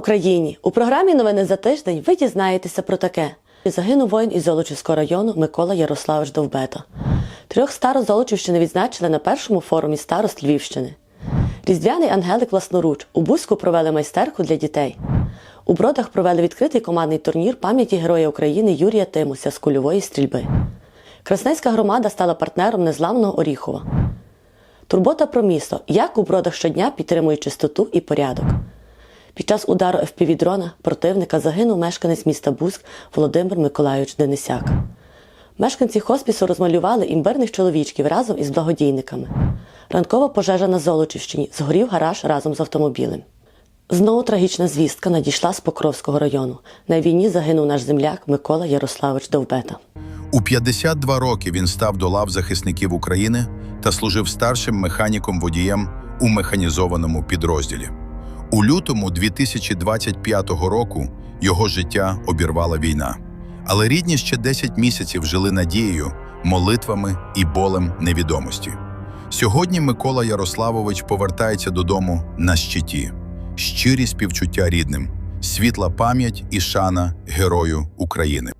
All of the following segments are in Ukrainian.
Україні! У програмі Новини за тиждень ви дізнаєтеся про таке. Загинув воїн із Золочівського району Микола Ярославович Довбета. Трьох старост Золочівщини відзначили на першому форумі старост Львівщини. Різдвяний Ангелик власноруч у Бузьку провели майстерку для дітей. У Бродах провели відкритий командний турнір пам'яті Героя України Юрія Тимуся з кульової стрільби. Красненська громада стала партнером незламного Оріхова. Турбота про місто. Як у бродах щодня підтримують чистоту і порядок. Під час удару ФПВ-дрона противника загинув мешканець міста Бузьк Володимир Миколайович Денисяк. Мешканці хоспісу розмалювали імбирних чоловічків разом із благодійниками. Ранкова пожежа на Золочівщині згорів гараж разом з автомобілем. Знову трагічна звістка надійшла з Покровського району. На війні загинув наш земляк Микола Ярославович Довбета. У 52 роки він став до лав захисників України та служив старшим механіком-водієм у механізованому підрозділі. У лютому 2025 року його життя обірвала війна. Але рідні ще 10 місяців жили надією, молитвами і болем невідомості. Сьогодні Микола Ярославович повертається додому на щиті. Щирі співчуття рідним, світла пам'ять і шана Герою України. –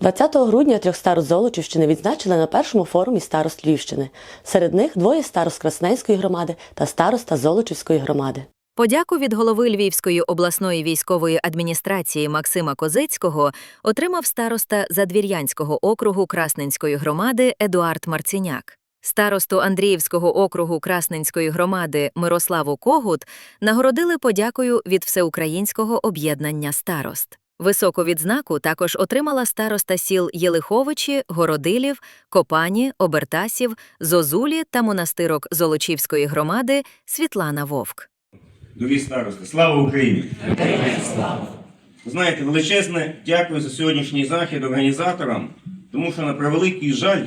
20 грудня трьох старост Золочівщини відзначили на першому форумі старост Львівщини. Серед них двоє старост Красненської громади та староста Золочівської громади. Подяку від голови Львівської обласної військової адміністрації Максима Козицького отримав староста Задвір'янського округу Красненської громади Едуард Марціняк. Старосту Андріївського округу Красненської громади Мирославу Когут нагородили подякою від Всеукраїнського об'єднання старост. Високу відзнаку також отримала староста сіл Єлиховичі, Городилів, Копані, Обертасів, Зозулі та монастирок Золочівської громади Світлана Вовк. Нові старости. Слава Україні! Ви Знаєте, величезне дякую за сьогоднішній захід організаторам, тому що на превеликий жаль,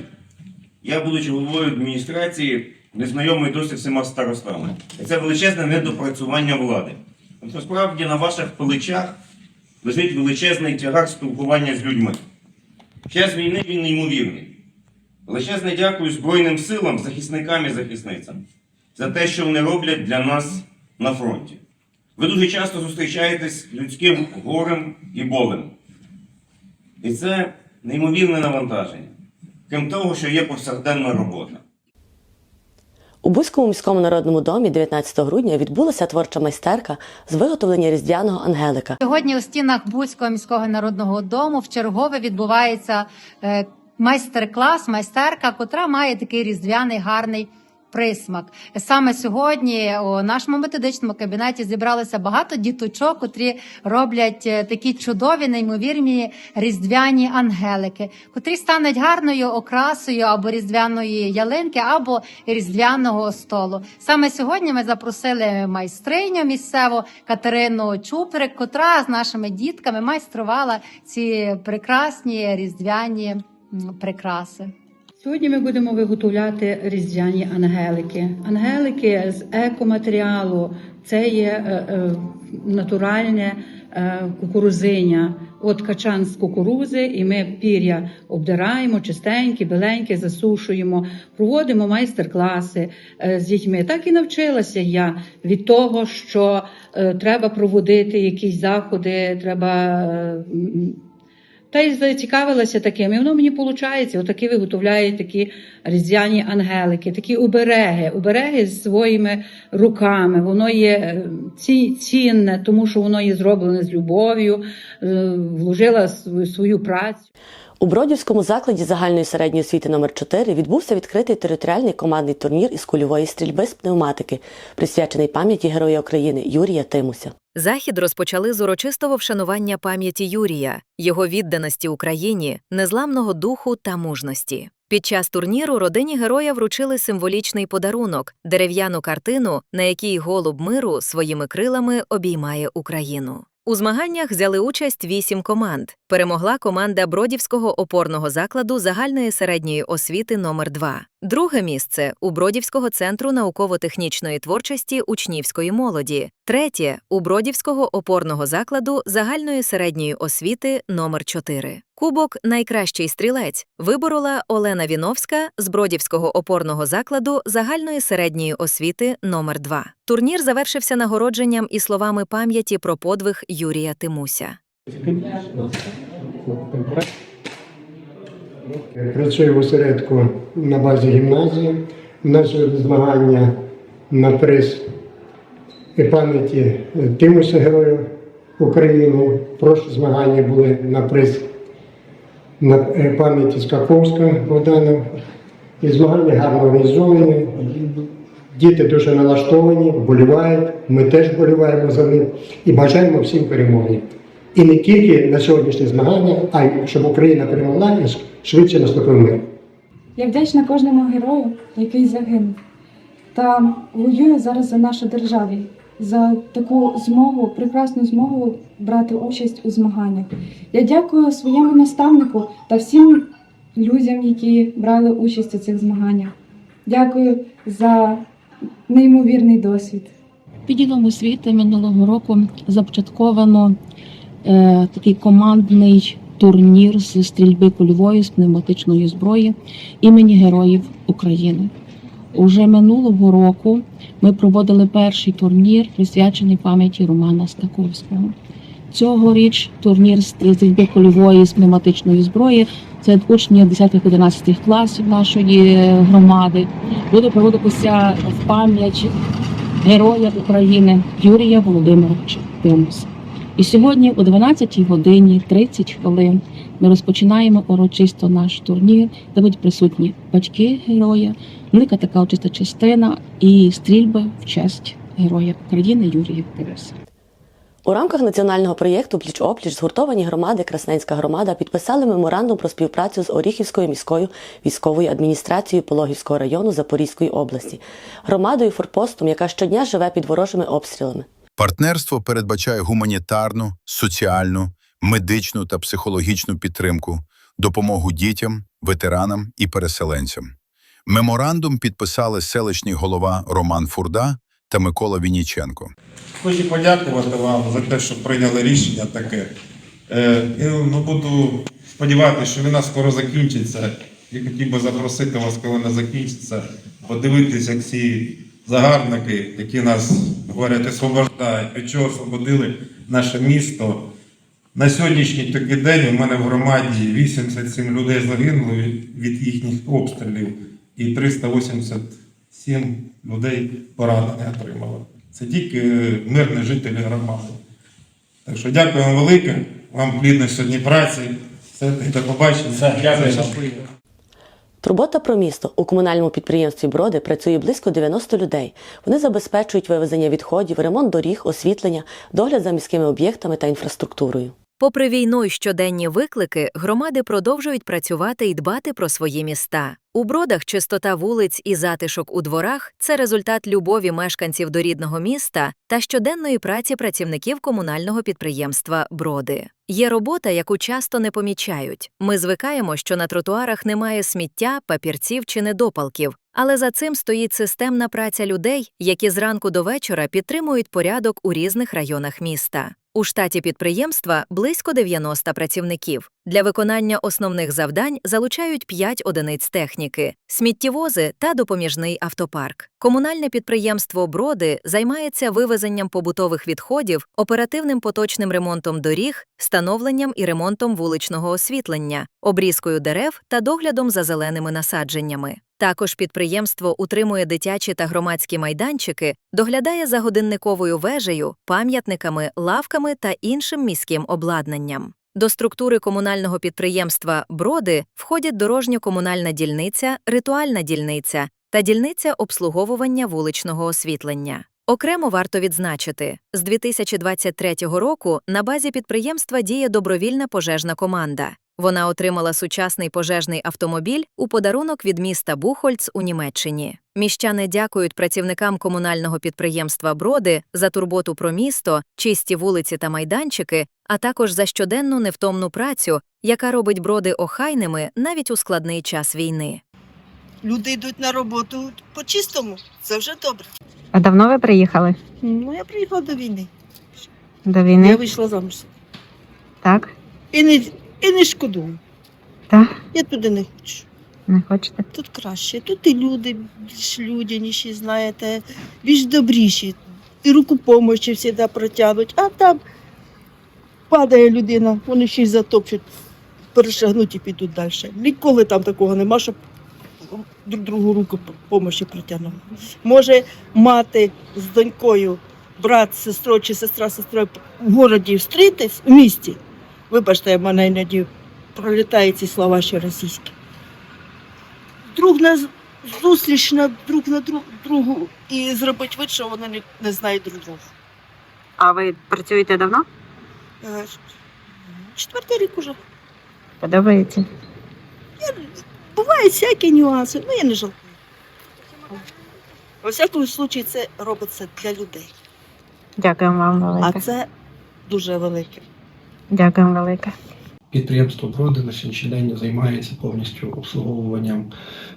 я, будучи головою адміністрації, не знайомий досі всіма старостами. І це величезне недопрацювання влади. Тому що справді на ваших плечах лежить величезний тягар спілкування з людьми. Час війни він неймовірний. Величезне дякую Збройним силам, захисникам і захисницям за те, що вони роблять для нас на фронті. Ви дуже часто зустрічаєтесь з людським горем і болем. І це неймовірне навантаження. Крім того, що є повсякденна робота. У Бузькому міському народному домі 19 грудня відбулася творча майстерка з виготовлення різдвяного ангелика. Сьогодні у стінах Буцького міського народного дому в чергове відбувається е, майстер-клас, майстерка, котра має такий різдвяний гарний. Присмак саме сьогодні у нашому методичному кабінеті зібралося багато діточок, котрі роблять е, такі чудові, неймовірні різдвяні ангелики, котрі стануть гарною окрасою або різдвяної ялинки, або різдвяного столу. Саме сьогодні ми запросили майстриню місцеву Катерину Чуприк, котра з нашими дітками майструвала ці прекрасні різдвяні прикраси. Сьогодні ми будемо виготовляти різдвяні ангелики. Ангелики з екоматеріалу це є е, е, натуральне е, кукурузиня. От качан з кукурузи, і ми пір'я обдираємо, чистенькі, біленькі, засушуємо, проводимо майстер-класи з дітьми. Так і навчилася я від того, що треба проводити якісь заходи, треба. Та й зацікавилася таким, і воно мені виходить. Отакі виготовляють такі різдвяні ангелики, такі обереги, обереги з своїми руками. Воно є е, ці- цінне, тому що воно є зроблене з любов'ю, е, вложила свою- свою працю. У Бродівському закладі загальної середньої освіти номер 4 відбувся відкритий територіальний командний турнір із кульової стрільби з пневматики, присвячений пам'яті Героя України Юрія Тимуся. Захід розпочали з урочистого вшанування пам'яті Юрія, його відданості Україні, незламного духу та мужності. Під час турніру родині героя вручили символічний подарунок дерев'яну картину, на якій голуб миру своїми крилами обіймає Україну. У змаганнях взяли участь вісім команд. Перемогла команда Бродівського опорного закладу загальної середньої освіти номер 2 Друге місце у Бродівського центру науково-технічної творчості учнівської молоді. Третє у Бродівського опорного закладу загальної середньої освіти номер 4 Кубок Найкращий стрілець виборола Олена Віновська з Бродівського опорного закладу загальної середньої освіти номер 2 Турнір завершився нагородженням і словами пам'яті про подвиг Юрія Тимуся. Працюю в осередку на базі гімназії. Сьогодні змагання на приз і пам'яті Тимуса Героя України. Прошлі змагання були на приз на пам'яті Скаковська Богдана. І змагання гарно організовані. Діти дуже налаштовані, вболівають. Ми теж вболіваємо за них і бажаємо всім перемоги. І не тільки на сьогоднішнє змагання, а й щоб Україна перемогла і швидше наступив мир. Я вдячна кожному герою, який загинув, та воює зараз за нашу державу, за таку змогу, прекрасну змогу брати участь у змаганнях. Я дякую своєму наставнику та всім людям, які брали участь у цих змаганнях. Дякую за неймовірний досвід. Відділом освіти минулого року започатковано е, такий командний турнір з стрільби кульової з пневматичної зброї імені Героїв України. Уже минулого року ми проводили перший турнір, присвячений пам'яті Романа Стаковського. Цьогоріч турнір стрільби кульової з пневматичної зброї це учні 10-11 класів нашої е, громади. Буде проводитися в пам'ять героя України Юрія Володимировича Тимуса. І сьогодні о 12 годині 30 хвилин ми розпочинаємо урочисто наш турнір, де будуть присутні батьки героя, велика така урочиста частина і стрільби в честь героя України Юрія Тимуса. У рамках національного проєкту Пліч-опліч згуртовані громади Красненська громада підписали меморандум про співпрацю з Оріхівською міською військовою адміністрацією Пологівського району Запорізької області, громадою форпостом, яка щодня живе під ворожими обстрілами. Партнерство передбачає гуманітарну, соціальну, медичну та психологічну підтримку, допомогу дітям, ветеранам і переселенцям. Меморандум підписали селищний голова Роман Фурда та Микола Вініченко. Хочу подякувати вам за те, що прийняли рішення таке. Е, ну, буду сподіватися, що війна скоро закінчиться. І хотів би запросити вас, коли вона закінчиться, подивитися, як ці загарбники, які нас говорять, освобождають, від чого освободили наше місто. На сьогоднішній такий день у мене в громаді 87 людей загинули від їхніх обстрілів і 387 людей поранення отримали. Це тільки мирні жителі громади. Так що дякую вам велике, вам плідної сьогодні праці. Все, до побачення. Дякую. Турбота про місто у комунальному підприємстві Броди працює близько 90 людей. Вони забезпечують вивезення відходів, ремонт доріг, освітлення, догляд за міськими об'єктами та інфраструктурою. Попри війну й щоденні виклики, громади продовжують працювати і дбати про свої міста. У бродах чистота вулиць і затишок у дворах це результат любові мешканців до рідного міста та щоденної праці працівників комунального підприємства Броди. Є робота, яку часто не помічають. Ми звикаємо, що на тротуарах немає сміття, папірців чи недопалків. Але за цим стоїть системна праця людей, які зранку до вечора підтримують порядок у різних районах міста. У штаті підприємства близько 90 працівників. Для виконання основних завдань залучають 5 одиниць техніки, сміттєвози та допоміжний автопарк. Комунальне підприємство Броди займається вивезенням побутових відходів, оперативним поточним ремонтом доріг, встановленням і ремонтом вуличного освітлення, обрізкою дерев та доглядом за зеленими насадженнями. Також підприємство утримує дитячі та громадські майданчики, доглядає за годинниковою вежею, пам'ятниками, лавками та іншим міським обладнанням. До структури комунального підприємства Броди входять дорожньо-комунальна дільниця, ритуальна дільниця та дільниця обслуговування вуличного освітлення. Окремо варто відзначити, з 2023 року на базі підприємства діє добровільна пожежна команда. Вона отримала сучасний пожежний автомобіль у подарунок від міста Бухольц у Німеччині. Міщани дякують працівникам комунального підприємства Броди за турботу про місто, чисті вулиці та майданчики, а також за щоденну невтомну працю, яка робить броди охайними навіть у складний час війни. Люди йдуть на роботу по-чистому. Це вже добре. А давно ви приїхали Ну, я приїхала до війни. до Я війни? вийшла замуж. Так? І не І не шкодую. Так, Я туди не хочу. не хочете? Тут краще. Тут і люди більш людяніші, знаєте, більш добріші. І руку помочі завжди протягнуть. А там падає людина, вони ще й затопчуть, перешагнуть і підуть далі. Ніколи там такого нема, щоб друг другу руку помочі протягнули. Може мати з донькою, брат, сестрою чи сестра сестрою в городі встрітись в місті. Вибачте, в мене іноді пролітають ці слова ще російські. Друг на зустріч на друг на друг, другу і зробить вид, що вони не, не знають друг друга. А ви працюєте давно? Е, Четвертий рік уже. Подобається? Бувають всякі нюанси, ну я не жалкую. У всякому випадку це робиться для людей. Дякуємо вам А це дуже велике. Дякуємо велике. Підприємство Броди на сьогоднішній день займається повністю обслуговуванням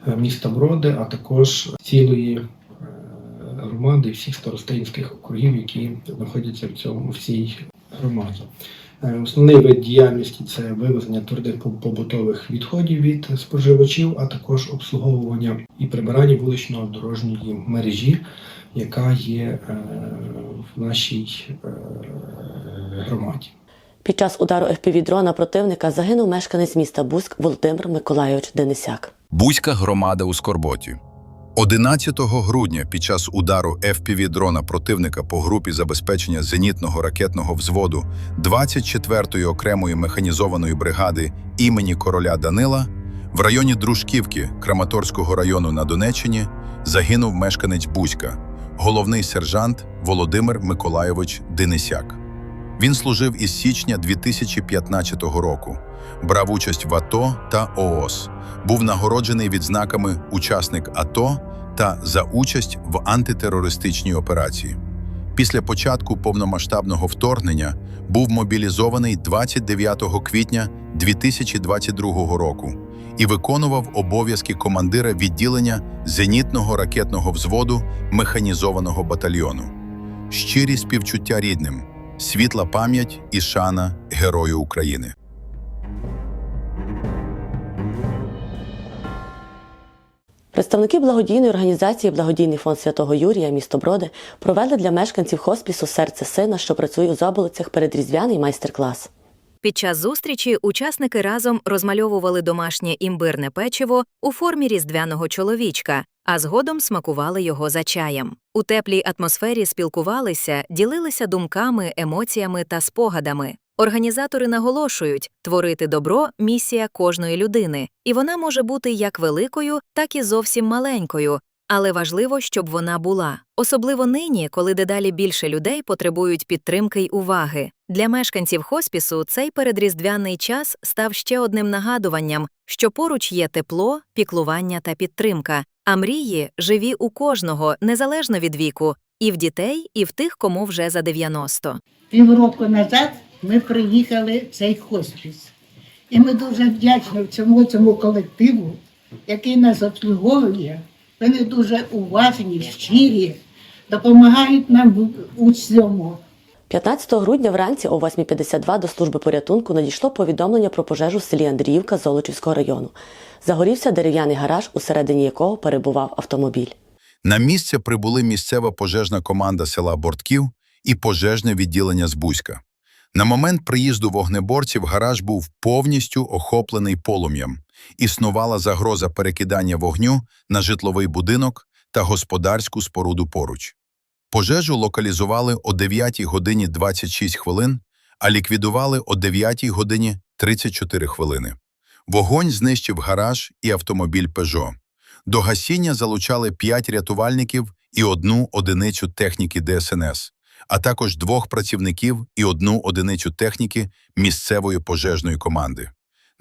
е, міста Броди, а також цілої е, громади всіх старостинських округів, які знаходяться в цьому в цій громаді. Е, Основний вид діяльності це вивезення твердих побутових відходів від споживачів, а також обслуговування і прибирання вуличної дорожньої мережі, яка є в нашій громаді. Під час удару FPV-дрона противника загинув мешканець міста Буськ Володимир Миколайович Денисяк. Бузька громада у Скорботі. 11 грудня під час удару FPV-дрона противника по групі забезпечення зенітного ракетного взводу 24-ї окремої механізованої бригади імені короля Данила в районі Дружківки Краматорського району на Донеччині загинув мешканець Бузька, головний сержант Володимир Миколайович Денисяк. Він служив із січня 2015 року, брав участь в АТО та ООС, був нагороджений відзнаками учасник АТО та за участь в антитерористичній операції. Після початку повномасштабного вторгнення був мобілізований 29 квітня 2022 року і виконував обов'язки командира відділення зенітного ракетного взводу механізованого батальйону. Щирі співчуття рідним, світла пам'ять і шана Герою України. Представники благодійної організації Благодійний фонд Святого Юрія місто Броди провели для мешканців хоспісу Серце сина, що працює у Заболицях передріздвяний майстер-клас. Під час зустрічі учасники разом розмальовували домашнє імбирне печиво у формі різдвяного чоловічка, а згодом смакували його за чаєм. У теплій атмосфері спілкувалися, ділилися думками, емоціями та спогадами. Організатори наголошують, творити добро місія кожної людини, і вона може бути як великою, так і зовсім маленькою. Але важливо, щоб вона була, особливо нині, коли дедалі більше людей потребують підтримки й уваги. Для мешканців хоспісу цей передріздвяний час став ще одним нагадуванням, що поруч є тепло, піклування та підтримка, а мрії живі у кожного, незалежно від віку, і в дітей, і в тих, кому вже за 90. Півроку назад ми приїхали в цей хоспіс. І ми дуже вдячні цьому цьому колективу, який нас обслуговує. Вони дуже уважні, щирі, допомагають нам у всьому. 15 грудня вранці о 8.52 до служби порятунку надійшло повідомлення про пожежу в селі Андріївка Золочівського району. Загорівся дерев'яний гараж, усередині якого перебував автомобіль. На місце прибули місцева пожежна команда села Бортків і пожежне відділення з Бузька. На момент приїзду вогнеборців гараж був повністю охоплений полум'ям. Існувала загроза перекидання вогню на житловий будинок та господарську споруду поруч. Пожежу локалізували о 9 годині 26 хвилин, а ліквідували о 9 годині 34 хвилини. Вогонь знищив гараж і автомобіль «Пежо». До гасіння залучали 5 рятувальників і одну одиницю техніки ДСНС, а також двох працівників і одну одиницю техніки місцевої пожежної команди.